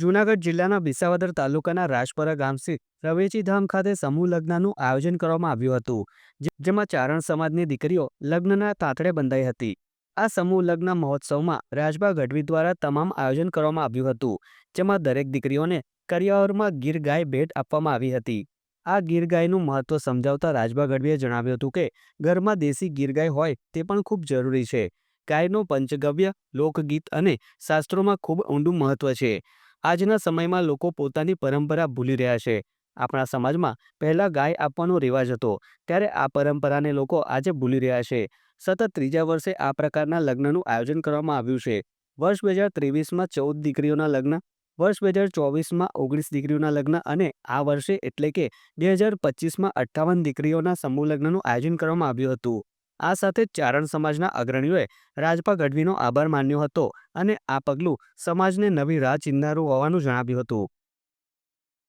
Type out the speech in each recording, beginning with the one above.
જૂનાગઢ જિલ્લાના વિસાવદર તાલુકાના રાજપરા ગામ સ્થિત રવેચી ધામ ખાતે સમૂહ લગ્નનું આયોજન કરવામાં આવ્યું હતું જેમાં ચારણ સમાજની દીકરીઓ લગ્નના તાંતડે બંધાઈ હતી. આ સમૂહ લગ્ન મહોત્સવમાં રાજભા ગઢવી દ્વારા તમામ આયોજન કરવામાં આવ્યું હતું, જેમાં દરેક દીકરીઓને કરિયાવરમાં ગીર ગાય ભેટ આપવામાં આવી હતી. આ ગીર ગાયનું મહત્વ સમજાવતા રાજભા ગઢવીએ જણાવ્યું હતું કે, ઘરમાં દેશી ગીર ગાય હોય તે પણ ખૂબ જરૂરી છે. ગાયનું પંચગવ્ય, લોકગીત અને શાસ્ત્રોમાં ખૂબ ઊંડું મહત્વ છે. આજના સમયમાં લોકો પોતાની પરંપરા ભૂલી રહ્યા છે. આપણા સમાજમાં પહેલાં ગાય આપવાનો રિવાજ હતો, ત્યારે આ પરંપરાને લોકો આજે ભૂલી રહ્યા છે. સતત ત્રીજા વર્ષે આ પ્રકારના લગ્નનું આયોજન કરવામાં આવ્યું છે. વર્ષ બે હજાર ત્રેવીસમાં ચૌદ દીકરીઓના લગ્ન, વર્ષ બે હજાર ચોવીસમાં ઓગણીસ દીકરીઓના લગ્ન અને આ વર્ષે એટલે કે બે હજાર પચીસમાં અઠ્ઠાવન દીકરીઓના સમૂહ લગ્નનું આયોજન કરવામાં આવ્યું હતું. આ સાથે ચારણ સમાજના અગ્રણીઓએ રાજપા ગઢવીનો આભાર માન્યો હતો અને આ પગલું સમાજને નવી રાહ ચિંધનારું હોવાનું જણાવ્યું હતું.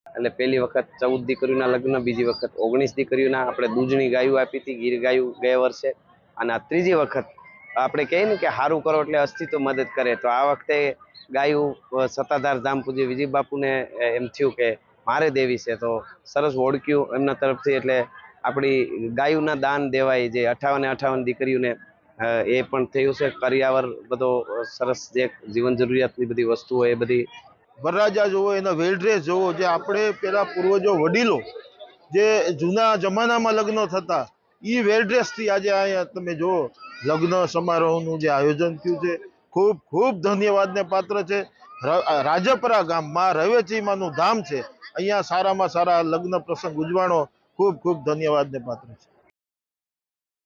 એટલે પહેલી વખત ચૌદ દીકરીઓના લગ્ન, બીજી વખત ઓગણીસ દીકરીઓના આપણે દૂધની ગાયું આપી હતી, ગીર ગાયું ગયા વર્ષે. અને આ ત્રીજી વખત આપણે કહીએ ને કે સારું કરો એટલે અસ્તિત્વ મદદ કરે. તો આ વખતે ગાયું સત્તાધાર ધામ પૂજ્ય વિજય બાપુને એમ થયું કે મારે દેવી છે. તો સરસ ઓળખ્યું એમના તરફથી એટલે આપણી ગાયુંના દાન દેવાય જે અઠાવને અઠાવન દીકરીઓને એ પણ થયું છે. કરિયાવર બધો સરસ જે જીવન જરૂરિયાતની બધી વસ્તુઓ એ બધી. વરરાજા જોવો, એના વેલડ્રેસ જોવો, જે આપણે પેલા પૂર્વજો વડીલો જે જૂના જમાનામાં લગ્ન થતા એ વેલડ્રેસથી આજે અહીંયા તમે જુઓ, લગ્ન સમારોહનું જે આયોજન થયું છે, ખૂબ ખૂબ ધન્યવાદને પાત્ર છે. રાજપરા ગામ, માં રવેચીમાનું ધામ છે. અહીંયા સારામાં સારા લગ્ન પ્રસંગ ઉજવાણો ખૂબ ખૂબ ધન્યવાદને પાત્ર છે.